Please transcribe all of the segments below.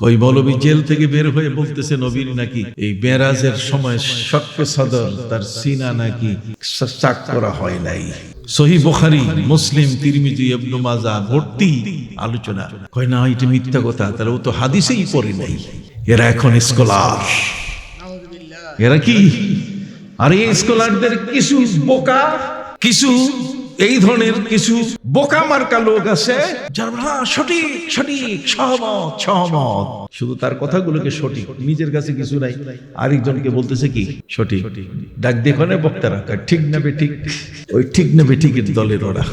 ওই মৌলবী জেল থেকে বের হয়ে বলতেছে নবীর নাকি এই বেরাজের সময় শক্ত সদর তার সিনা নাকি চাক করা হয় নাই? সহি বুখারী মুসলিম তিরমিজি ইবনু মাজা ভর্তি আলোচনা। কয় না এটা মিথ্যা কথা তাহলে ও তো হাদিসেই পড়ে নাই। এরা এখন স্কলার। এরা কি? আর এই স্কলারদের কিছু বোকা কিছু এই ধরনের কিছু বোকা মার্কা লোক আছে সঠিক সঠিক, সহমত সহমত। শুধু তার কথাগুলোকে সঠিক, নিজের কাছে কিছু নাই। আরেকজনকে বলতেছে কি? সঠিক। ডাক দেখো না বক্তারা। ঠিক নেবে ঠিক। ওই ঠিক নেবে ঠিকের দলের ওরা।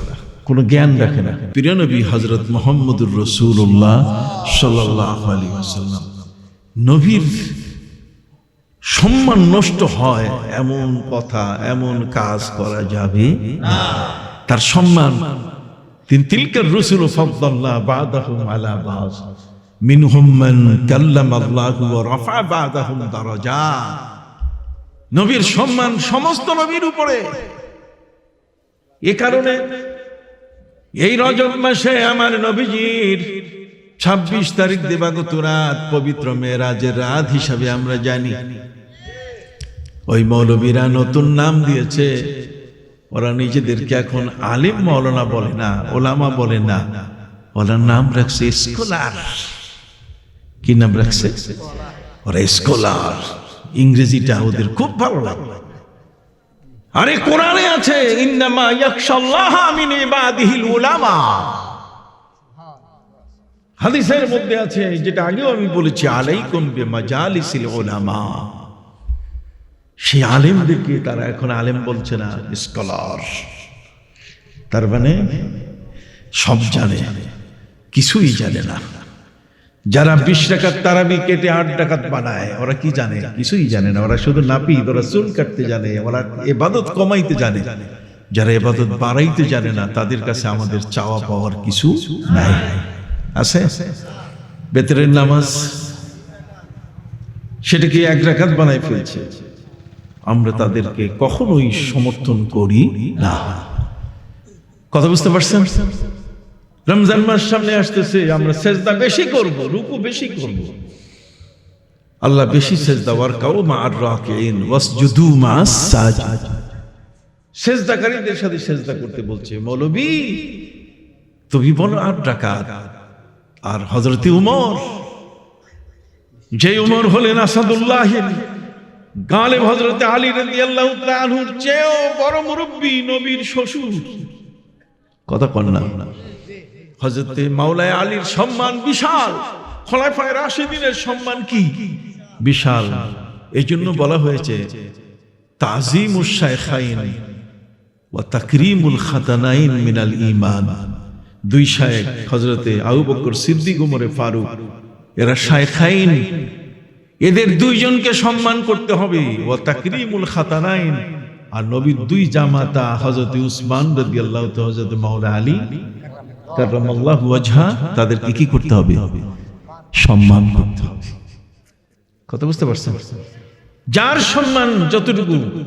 কোনো জ্ঞান রাখে না। প্রিয়নবী হজরত মোহাম্মদুর রসুল্লাহ সাল্লাহ আলী আসাল্লাম নবীর সম্মান নষ্ট হয়, এমন কথা, এমন কাজ করা যাবে না। তার সম্মান। তিন তিলকার রসুল ফদ্দাল্লাহ বাদাহুম আলা বাজ মিনহুম মান কাল্লামাল্লাহু ওয়া রাফা বাদাহুম দারাজাত নবীর সম্মান সমস্ত নবীর উপরে। এ কারণে এই রজব মাসে আমার নবীজির ছাব্বিশ তারিখ দেবাগত রাত, পবিত্র মেয়েরাজের রাত হিসাবে আমরা জানি। ওই মৌলবীরা নতুন নাম দিয়েছে। ওরা নিজেদেরকে এখন আলিম মৌলানা বলে না, ওলামা বলে না। ওরা নাম রাখছে স্কলার কি নাম রাখছে? ওরা স্কলার ইংরেজিটা ওদের খুব ভালো লাগে। আরে কোরআনে আছে, ইন্নামা ইয়াখশাল্লাহ মিন ইবাদিহিল উলামা। হাদিসের মধ্যে আছে, যেটা আগেও আমি বলেছি, আলাইকুম বিমাজালিসিল উলামা। সেই আলেমদেরকে তারা এখন আলেম বলছে না, স্কলার। তার মানে সব জানে, কিছুই জানে না। যারা বিশ টাকার তারাবি কেটে আট টাকাত বানায়, ওরা কি জানে? কিছুই জানে না। ওরা শুধু নাপি ওরা চুল কাটতে জানে, ওরা এবাদত কমাইতে জানে। যারা এবাদত বাড়াইতে জানে না, তাদের কাছে আমাদের চাওয়া পাওয়ার কিছু নাই। আছে? বেতরের নামাজ, সেটাকে এক রাকাত বানাই ফেলছে। আমরা তাদেরকে কখনোই সমর্থন করি না। কথা বুঝতে পারছেন? রমজান মাস সামনে আসতেছে, আমরা সেজদা বেশি করব, রুকু বেশি করব। আল্লাহ বেশি সেজদা ওয়ারকাউ মা আর রাকিন ওয়াসজুদু মা সাজিদ। সেজদাকারীদের সাথে সেজদা করতে বলছে, মৌলবী, তুমি বলো আট রাকাত, আর হযরতে উমর যে উমর হলেন আসাদুল্লাহ গালেব হযরতে আলী তাআলা আনহুর চেয়েও বড় মুরব্বী নবীর শ্বশুর। কথা কন না। হজরতে মাওলায় আলীর সম্মান বিশাল। রাশেদিনের সম্মান কি? বিশাল। এই জন্য বলা হয়েছে, তাজিমুস শাইখাইন ওয়া তাকরিমুল খাতানাইন মিনাল ঈমান। দুই শায়েখ হযরতে আবু বকর সিদ্দিক, উমরে ফারুক, এরা শাইখাইন এদের দুইজনকে সম্মান করতে হবে। ওয়া তাকরিমুল খাতানাইন। আর নবীর দুই জামাতা, হযরত উসমান রাদিয়াল্লাহু তাআলা, হযরত মাওলা আলী কাররামাল্লাহু ওয়াজহা, তাদেরকে কি করতে হবে? সম্মান করতে হবে। কথা বুঝতে পারছেন? যার সম্মান যতটুকু,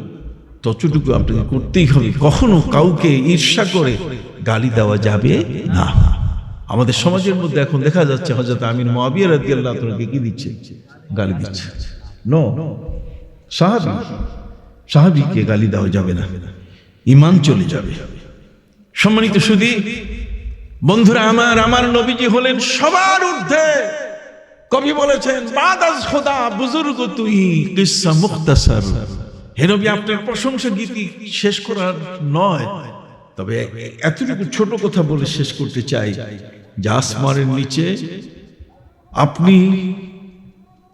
ততটুকু আপনাকে করতেই হবে। কখনো কাউকে ঈর্ষা করে গালি দেওয়া যাবে না। আমাদের সমাজের মধ্যে এখন দেখা যাচ্ছে হযরত আমির মুয়াবিয়া রাদিয়াল্লাহু তাআলাকে কি দিচ্ছে? গালি দিচ্ছে। নো সাহাবী। সাহাবীকে গালি দেওয়া যাবে না। ইমান চলে যাবে। সম্মানিত সুদী বন্ধুরা আমার আমার নবীজি হলেন সবার ঊর্ধ্বে। কবি বলেছেন বাদাস খোদা বুজুর্গ তুই কিসসা মুখতাসার। হে নবী, আপনার প্রশংসা গীতি শেষ করার নয়? তবে এতটুকু ছোট কথা বলে শেষ করতে চাই। যে নিচে আপনি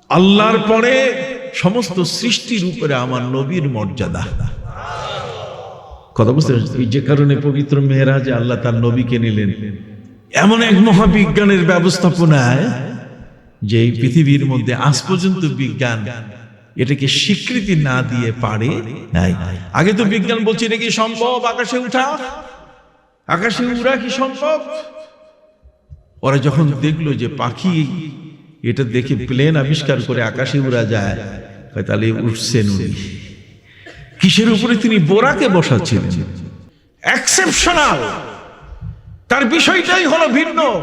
আল্লাহর পরে সমস্ত সৃষ্টির উপরে আমার নবীর মর্যাদা। কথা বুঝতে পারছেন? এই যে কারণে পবিত্র মেয়েরাজে আল্লাহ তার নবীকে নিলেন। এমন এক মহাবিজ্ঞানের ব্যবস্থাপনায় যে এই পৃথিবীর মধ্যে আজ পর্যন্ত বিজ্ঞান এটাকে স্বীকৃতি না দিয়ে পারে নাই। আগে তো বিজ্ঞান বলছে, এটা কি সম্ভব? আকাশে উঠা? আকাশে উড়া কি সম্ভব? ওরা যখন দেখল যে পাখি এটা দেখে প্লেন আবিষ্কার করে আকাশে উড়া যায় তাহলে উঠছেন কিসের উপরে তিনি বোরাকে বসাচ্ছিলেন? এক্সেপশনাল তার বিষয়টাই হলো ভিন্ন।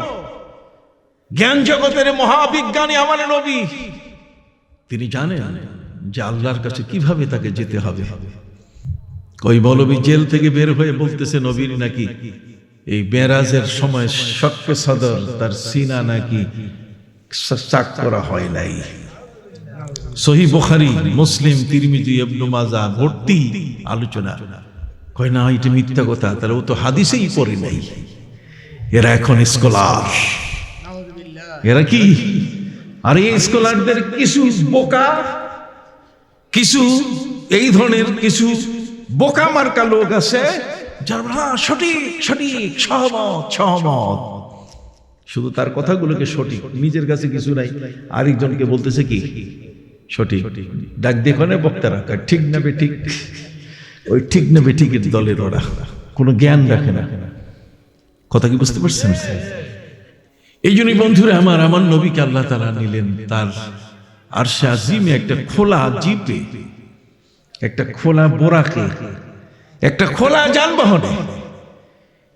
জ্ঞান জগতের মহাবিজ্ঞানী আমার নবী। তিনি জানেন যে আল্লাহর কাছে কীভাবে তাকে যেতে হবে। কই বলবি জেল থেকে বের হয়ে বলতেছে নবীর নাকি এই বেরাজের সময় শক্কে সদর, তার সিনা নাকি চাক করা হয় নাই। সহি বুখারি, মুসলিম, তিরমিজি, ইবনু মাজা, ভর্তি আলোচনা। কয়, না, এটা মিথ্যা কথা, তাহলে ও তো হাদিসেই পড়ে নাই। এরা এখন স্কলার। এরা কি? আর, এই স্কলারদের কিছু বোকা, কিছু, এই ধরনের কিছু বোকা মার্কা লোক আছে সঠিক সঠিক, সহমত সহমত। শুধু তার কথাগুলোকে সঠিক, নিজের কাছে কিছু নাই, আরেকজনকে বলতেছে কি? সঠিক। ডাক দেখো না বক্তারা ঠিক নেবে ঠিক ওই ঠিক নেবে ঠিকের দলের ওরা, কোনো জ্ঞান রাখে না। কথা কি বুঝতে পারছেন? এই জন্যই বন্ধুরা আমার আমার নবীকে আল্লাহ তারা নিলেন তার আর সে আজিমে একটা খোলা জিপে, একটা খোলা বোরাকে একটা খোলা যানবাহনে।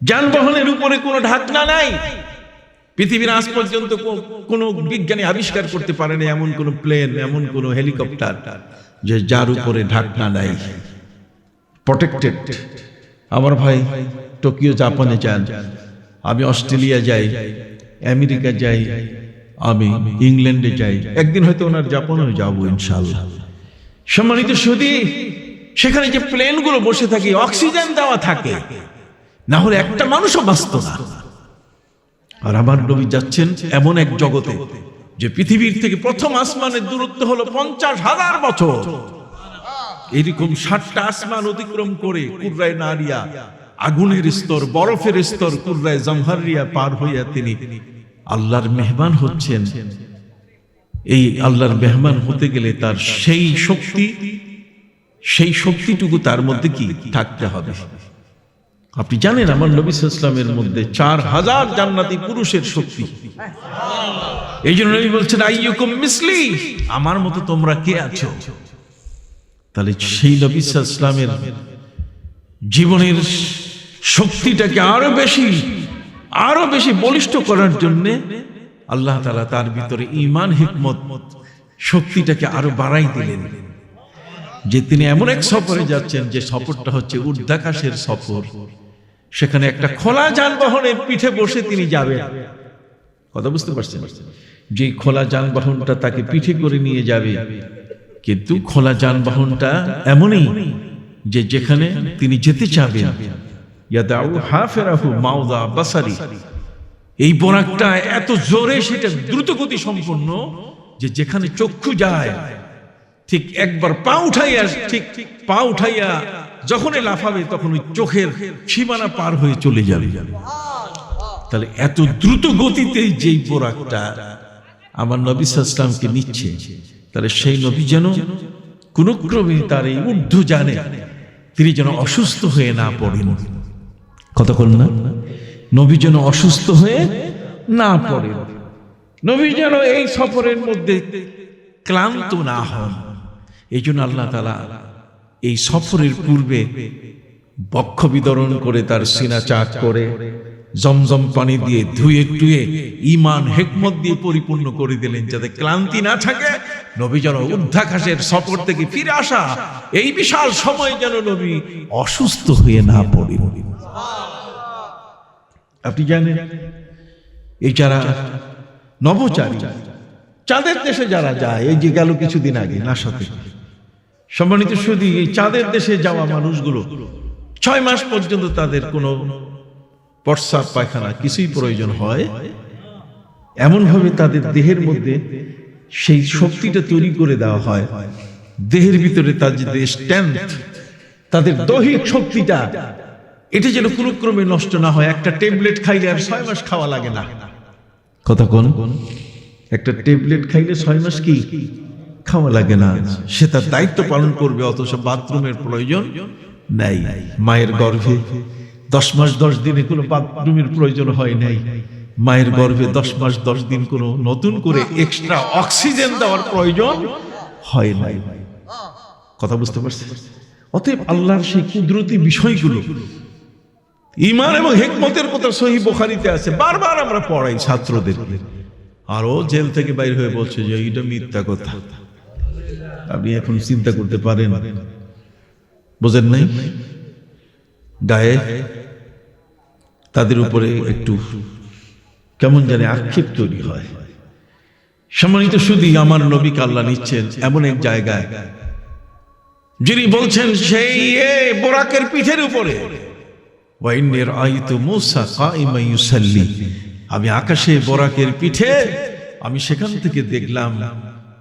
যানবাহনের উপরে কোনো ঢাকনা নাই। পৃথিবীর আজ পর্যন্ত কোনো বিজ্ঞানী আবিষ্কার করতে পারেনি এমন কোনো প্লেন, এমন কোনো হেলিকপ্টার যে যার উপরে ঢাকনা নাই। প্রটেক্টেড আমার ভাই, টোকিও, জাপানে যান। আমি অস্ট্রেলিয়া যাই, আমেরিকা যাই, আমি ইংল্যান্ডে যাই। একদিন হয়তো ওনার জাপানেও যাব ইনশাল্লাহ সম্মানিত সুদী সেখানে যে প্লেনগুলো বসে থাকে, অক্সিজেন দেওয়া থাকে, না হলে একটা মানুষও বাঁচত না। আর আমার নবী যাচ্ছেন এমন এক জগতে, যে পৃথিবীর থেকে প্রথম আসমানের দূরত্ব হলো পঞ্চাশ হাজার বছর। এরকম ষাটটা আসমান অতিক্রম করে কুর্রায় নারিয়া, আগুনের স্তর, বরফের স্তর কুর্রায় জমহারিয়া পার হইয়া তিনি আল্লাহর মেহমান হচ্ছেন। এই আল্লাহর মেহমান হতে গেলে তার সেই শক্তি সেই শক্তিটুকু তার মধ্যে কি থাকতে হবে? আপনি জানেন আমার নবী ইসলামের মধ্যে চার হাজার জান্নাতি পুরুষের শক্তি। এই জন্য বলছেন মিসলি, আমার মতো তোমরা কে আছো? তাহলে সেই নবী ইসলামের জীবনের শক্তিটাকে আরও বেশি আরও বেশি বলিষ্ঠ করার জন্যে আল্লাহ তালা তার ভিতরে ইমান হিকমত, শক্তিটাকে আরও বাড়াই দিলেন। যে তিনি এমন এক সফরে যাচ্ছেন যে সফরটা হচ্ছে ঊর্ধ্বাকাশের সফর। সেখানে একটা খোলা যানবাহনের পিঠে বসে তিনি যাবেন। কথা বুঝতে পারছেন? যে খোলা যানবাহনটা তাকে পিঠে করে নিয়ে যাবে। কিন্তু খোলা যানবাহনটা এমনই যে যেখানে তিনি যেতে চাবেন। এই বোরাকটা এত জোরে সেটা দ্রুতগতি সম্পন্ন যে যেখানে চক্ষু যায় ঠিক একবার পা উঠাইয়া, ঠিক পা উঠাইয়া যখনই লাফাবে তখন ওই চোখের সীমানা পার হয়ে চলে যাবে। তাহলে এত দ্রুত গতিতে যেই বোরাকটা আমার নবী সাল্লামকে নিচ্ছে, তাহলে সেই নবী যেন কোন ক্রমে তার এই ঊর্ধ্ব জানে তিনি যেন অসুস্থ হয়ে না পড়েন। কতক্ষণ না। নবী যেন অসুস্থ হয়ে না পড়েন। নবী যেন এই সফরের মধ্যে ক্লান্ত না হন। এই জন্য আল্লাহ তালা এই সফরের পূর্বে বক্ষ বিতরণ করে তার সিনা চাক করে, জমজম পানি দিয়ে ধুয়ে টুয়ে ইমান হেকমত দিয়ে পরিপূর্ণ করে দিলেন যাতে ক্লান্তি না থাকে। নবী যেন ঊর্ধ্বাকাশের সফর থেকে ফিরে আসা, এই বিশাল সময় যেন নবী অসুস্থ হয়ে না পড়ে। আপনি জানেন, এই যারা নবচারী চাঁদের দেশে যারা যায়, এই যে গেল কিছুদিন আগে না সাথে সম্মানিত সুদী, এই চাঁদের দেশে যাওয়া মানুষগুলো, ছয় মাস পর্যন্ত তাদের কোনো প্রস্রাব পায়খানা কিছুই প্রয়োজন হয়? এমন ভাবে তাদের দেহের মধ্যে সেই শক্তিটা তৈরি করে দেওয়া হয়। দেহের ভিতরে তাদের স্ট্যান্ড তাদের দৈহিক শক্তিটা, এটা যেন কোনো ক্রমে নষ্ট না হয়। একটা ট্যাবলেট খাইলে আর ছয় মাস খাওয়া লাগে না। কথা কোন? একটা ট্যাবলেট খাইলে ছয় মাস কি? খাওয়া লাগে না। সে তার দায়িত্ব পালন করবে, অথচ বাথরুমের প্রয়োজন নাই। মায়ের গর্ভে দশ মাস দশ দিনে কোনো বাথরুমের প্রয়োজন হয় নাই। মায়ের গর্ভে দশ মাস দশ দিন কোনো নতুন করে এক্সট্রা অক্সিজেন দেওয়ার প্রয়োজন হয় নাই। কথা বুঝতে পারছি অতএব আল্লাহর সেই কুদরতি বিষয়গুলো ইমান এবং হেকমতের কথা সহি বোখারিতে আছে, বারবার আমরা পড়াই ছাত্রদের আর জেল থেকে বাইর হয়ে বলছে যে, এইটা মিথ্যা কথা। আপনি এখন চিন্তা করতে পারেন। বোঝেন নাই? গায়ে তাদের উপরে একটু কেমন জানে আক্ষেপ তৈরি হয়। সম্মানিত শুধু আমার নবীকে আল্লাহ নিচ্ছেন এমন এক জায়গায়, যিনি বলছেন, সেই বোরাকের পিঠের উপরে। আমি আকাশে বোরাকের পিঠে, আমি সেখান থেকে দেখলাম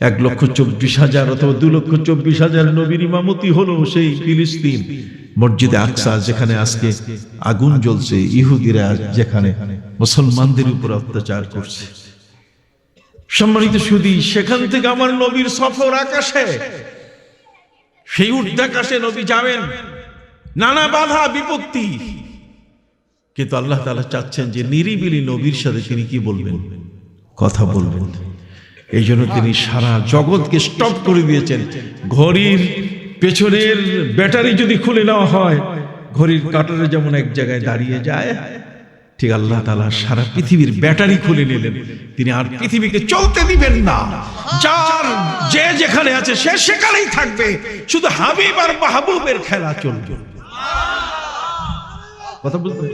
এক লক্ষ চব্বিশ হাজার অথবা দু লক্ষ চব্বিশ হাজার নবীর ইমামতি হলো সেই ফিলিস্তিন মসজিদে আকসা, যেখানে আজকে আগুন জ্বলছে, ইহুদিরা যেখানে মুসলমানদের উপর অত্যাচার করছে। সম্মানিত সুদী, সেখান থেকে আমার নবীর সফর আকাশে। সেই ঊর্ধ্বাকাশে নবী যাবেন, নানা বাধা, বিপত্তি। কিন্তু আল্লাহ তালা চাচ্ছেন যে নিরিবিলি নবীর সাথে তিনি কি বলবেন? কথা বলবেন। এই জন্য তিনি সারা জগৎকে স্টপ করে দিয়েছেন। ঘড়ির পেছনের ব্যাটারি যদি খুলে নেওয়া হয়, ঘড়ির কাটারে যেমন এক জায়গায় দাঁড়িয়ে যায়, ঠিক আল্লাহ তালা সারা পৃথিবীর ব্যাটারি খুলে নিলেন। তিনি আর পৃথিবীকে চলতে দিবেন না। যার যে যেখানে আছে, সে সেখানেই থাকবে। শুধু হাবিব আর মাহবুবের খেলা চলবে। কথা বুঝতে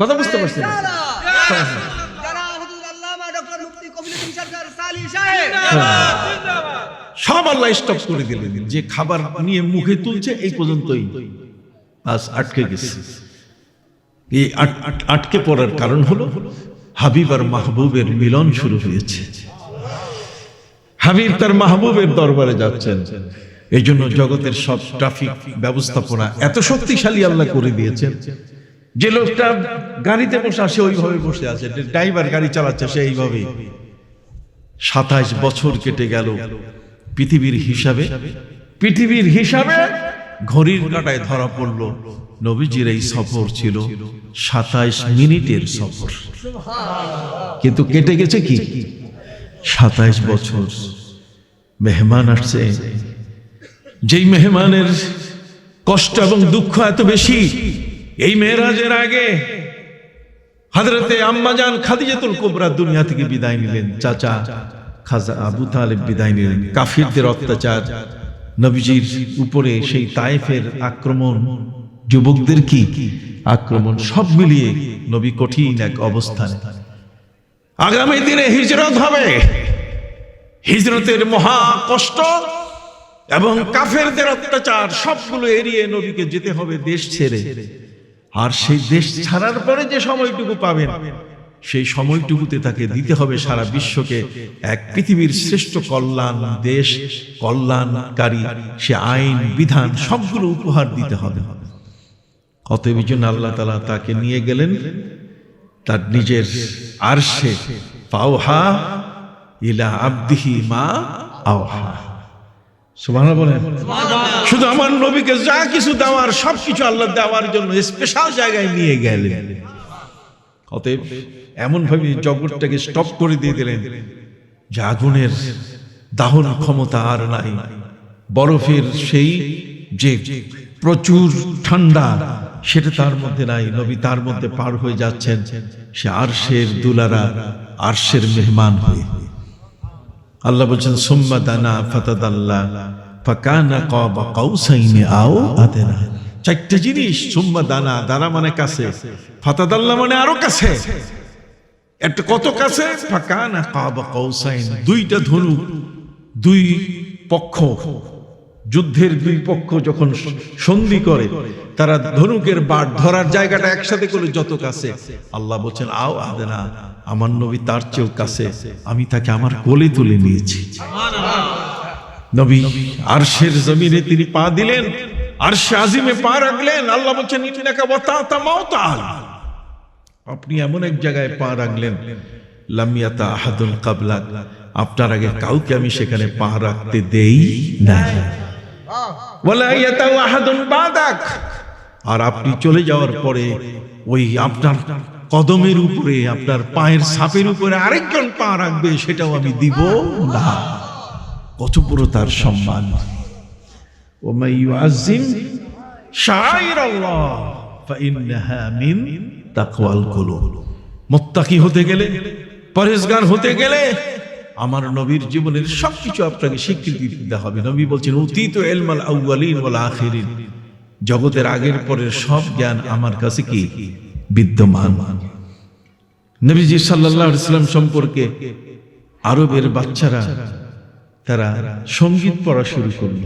কথা বুঝতে পারছেন? সব আল্লাহ স্টপ করে দিলেন। যে খাবার নিয়ে মুখে তুলছে, এই পর্যন্তই। বাস আটকে গেছে। এই আট- আট- আটকে পড়ার কারণ হলো, হাবিব আর মাহবুবের মিলন শুরু হয়েছে। হাবিব তার মাহবুবের দরবারে যাচ্ছেন। এই জন্য জগতের সব ট্রাফিক ব্যবস্থাপনা এত শক্তিশালী আল্লাহ করে দিয়েছেন। যে লোকটা গাড়িতে বসে আসে, ওইভাবে বসে আছে। ড্রাইভার গাড়ি চালাচ্ছে, সে এইভাবেই। সাতাইশ বছর কেটে গেল। পৃথিবীর হিসাবে পৃথিবীর হিসাবে ঘড়ির কাটায় ধরা পড়ল। নবীজির এই সফর ছিল সাতাইশ মিনিটের সফর। কিন্তু কেটে গেছে কি? সাতাইশ বছর। মেহমান আসছে। যেই মেহমানের কষ্ট এবং দুঃখ এত বেশি এই মেয়েরাজের আগে হাজরতে আম্মাজান খাদিজাতুল কোবরা দুনিয়া থেকে বিদায় নিলেন। চাচা খাজা আবু তালেব বিদায় নিলেন। কাফিরদের অত্যাচার, নবীজির উপরে সেই তায়েফের আক্রমণ, যুবকদের কি আক্রমণ, সব মিলিয়ে নবী কঠিন এক অবস্থানে। আগামী দিনে হিজরত হবে। হিজরতের মহা কষ্ট এবং কাফেরদের অত্যাচার, সবগুলো এড়িয়ে নবীকে যেতে হবে দেশ ছেড়ে। আর সেই দেশ ছাড়ার পরে যে সময়টুকু পাবেন সেই সময়টুকুতে তাকে দিতে হবে সারা বিশ্বকে এক পৃথিবীর শ্রেষ্ঠ কল্যাণ দেশ কল্যাণকারী সে আইন বিধান সবগুলো উপহার দিতে হবে। অতএব জন্য আল্লাহ তালা তাকে নিয়ে গেলেন তার নিজের আরশে পাওহা ইলা আব্দিহি মা আওহা। বলেন। শুধু আমার নবীকে যা কিছু দেওয়ার সব কিছু আল্লাহ দেওয়ার জন্য স্পেশাল জায়গায় নিয়ে গেলেন। অতএব এমন ভাবে জগৎটাকে স্টপ করে দিয়ে দিলেন। যে আগুনের দাহন ক্ষমতা আর নাই। বরফের সেই যে প্রচুর ঠান্ডা সেটা তার মধ্যে নাই। নবী তার মধ্যে পার হয়ে যাচ্ছেন। সে আরশের দুলারা আরশের মেহমান হয়ে। আল্লাহ বলছেন, সুম্মা দানা ফাতাদাল্লা, ফাকানা কাবা কাউসাইনি আও আদেনা। চারটে জিনিস, সুম্মা দানা দানা মানে কাছে, ফাতাদাল্লা মানে আরও কাছে। একটা কত কাছে? ফাকানা কাবা কাউসাইন। দুইটা ধনু, দুই পক্ষ। যুদ্ধের দুই পক্ষ যখন সন্ধি করে, তারা ধনুকের বাট ধরার জায়গাটা একসাথে করে যত কাছে। আল্লাহ বলছেন, আও আদেনা। আমার নবী তার চেয়েও কাছে, আমি তাকে আমার কোলে তুলে নিয়েছি। নবী আরশের জমিনে তিনি পা দিলেন, আরশে আজিমে পা রাখলেন, আল্লাহ বলছেন আপনি এমন এক জায়গায় পা রাখলেন লামিয়াতা আহাদুল কাবলাক আপনার আগে কাউকে আমি সেখানে পা রাখতে দেই না আর আপনি চলে যাওয়ার পরে ওই আপনার কদমের উপরে, আপনার পায়ের সাপের উপরে আরেকজন পা রাখবে, সেটাও আমি দিব না। কত বড় তার সম্মান। মোত্তাকি হতে গেলে পরেশগার হতে গেলে, আমার নবীর জীবনের সবকিছু আপনাকে স্বীকৃতি দিতে হবে। নবী বলছেন অতীত এলমাল আউ্বালিন বলা আখেরিন। জগতের আগের পরের সব জ্ঞান আমার কাছে কি? বিদ্যমান। নবীজি সাল্লাল্লাহু আলাইহি সাল্লাম সম্পর্কে আরবের বাচ্চারা তারা সংগীত পড়া শুরু করল।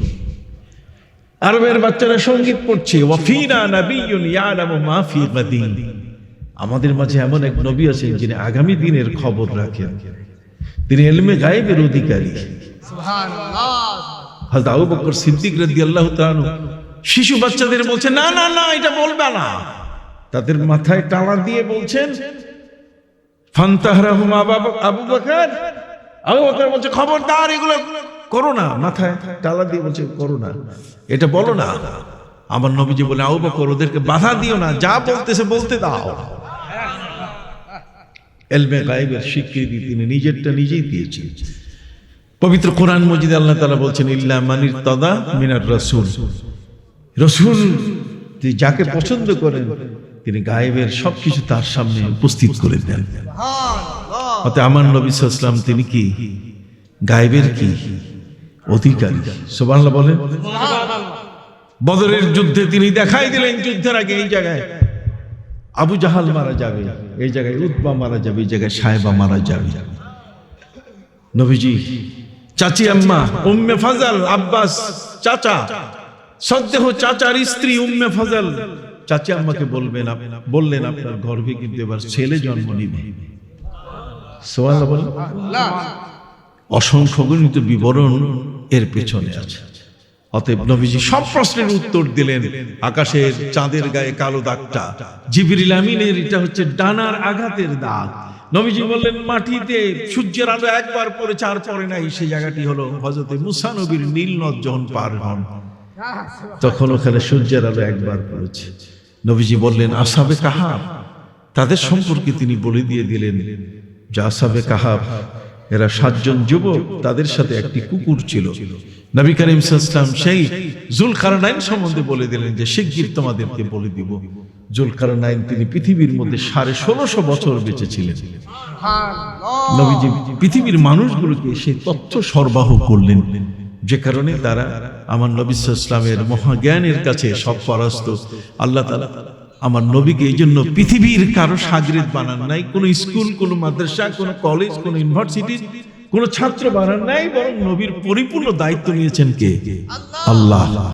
আরবের বাচ্চারা সংগীত পড়ছে আমাদের মাঝে এমন এক নবী আছেন যিনি আগামী দিনের খবর রাখেন। তিনি এলমে গায়েবের অধিকারী। হযরত আবু বকর সিদ্দিক রাদিয়াল্লাহু তাআলা শিশু বাচ্চাদের বলছে না না না এটা বলবে না। তাদের মাথায় টানা দিয়ে বলছেন ফান্তাহরাহুম আবা- বকর। আবু বকর বলছে, খবরদার, এগুলো করো না। মাথায় টালা দিয়ে বলছে, করো না। এটা বলো না। আমার নবীজি বলে, আবু বকর, ওদেরকে বাধা দিও না। যা বলতেছে, বলতে দাও। এলমে গায়েবের স্বীকৃতি তিনি নিজেরটা নিজেই দিয়েছেন। পবিত্র কোরআন মজিদ আল্লাহ তাআলা বলছেন, ইল্লা মানির তদা মিনার রাসূল। রসুল তিনি যাকে পছন্দ করেন তিনি গায়েবের সবকিছু তার সামনে উপস্থিত করে দেন। অত আমার নবী সাল্লাম তিনি কি? গায়েবের কি? অধিকারী। সুবহানাল্লাহ বলেন। বদরের যুদ্ধে তিনি দেখাই দিলেন যুদ্ধের আগে এই জায়গায়। আবু জাহাল মারা যাবে এই জায়গায় উতবা মারা যাবে এই জায়গায় সাহেবা মারা যাবে। নবীজি চাচি আম্মা উম্মে ফাজাল আব্বাস চাচা সদ্দেহ চাচার স্ত্রী উম্মে ফাজাল। চাচি আমাকে বলবেন বললেন আপনার গর্ভে কিন্তু এবার ছেলে জন্ম নিবে। অসংখ্য গণিত বিবরণ এর পেছনে আছে। অতএব নবীজি সব প্রশ্নের উত্তর দিলেন। আকাশের চাঁদের গায়ে কালো দাগটা। জিবরিল আমিনের এটা হচ্ছে ডানার আঘাতের দাগ। নবীজি বললেন, মাটিতে সূর্যের আলো একবার পরে চার পরে নাই। সেই জায়গাটি হলো হজরতে মুসা নবীর নীল নদ যখন পার হন। তখন ওখানে সূর্যের আলো একবার পড়েছে। নবীজি বললেন আসাবে কাহাব? তাদের সম্পর্কে তিনি বলে দিয়ে দিলেন যে আসাবে কাহাব এরা সাতজন যুবক তাদের সাথে একটি কুকুর ছিল। নবী করিম সাল্লাম সেই জুল জুলকারনাইন সম্বন্ধে বলে দিলেন যে শিগগির তোমাদেরকে বলে দিব। জুল জুলকারনাইন তিনি পৃথিবীর মধ্যে সাড়ে ষোলোশো বছর বেঁচে ছিলেন নবীজি পৃথিবীর মানুষগুলোকে সেই তথ্য সরবরাহ করলেন। যে কারণে তারা আমার নবী ইসলামের মহাজ্ঞানের কাছে সব পরাস্ত। আল্লাহ তালা আমার নবীকে এই জন্য পৃথিবীর কারও সাগরিত বানান নাই কোনো স্কুল কোনো মাদ্রাসা কোনো কলেজ কোনো ইউনিভার্সিটি কোনো ছাত্র বানান নাই বরং নবীর পরিপূর্ণ দায়িত্ব নিয়েছেন কে? আল্লাহ।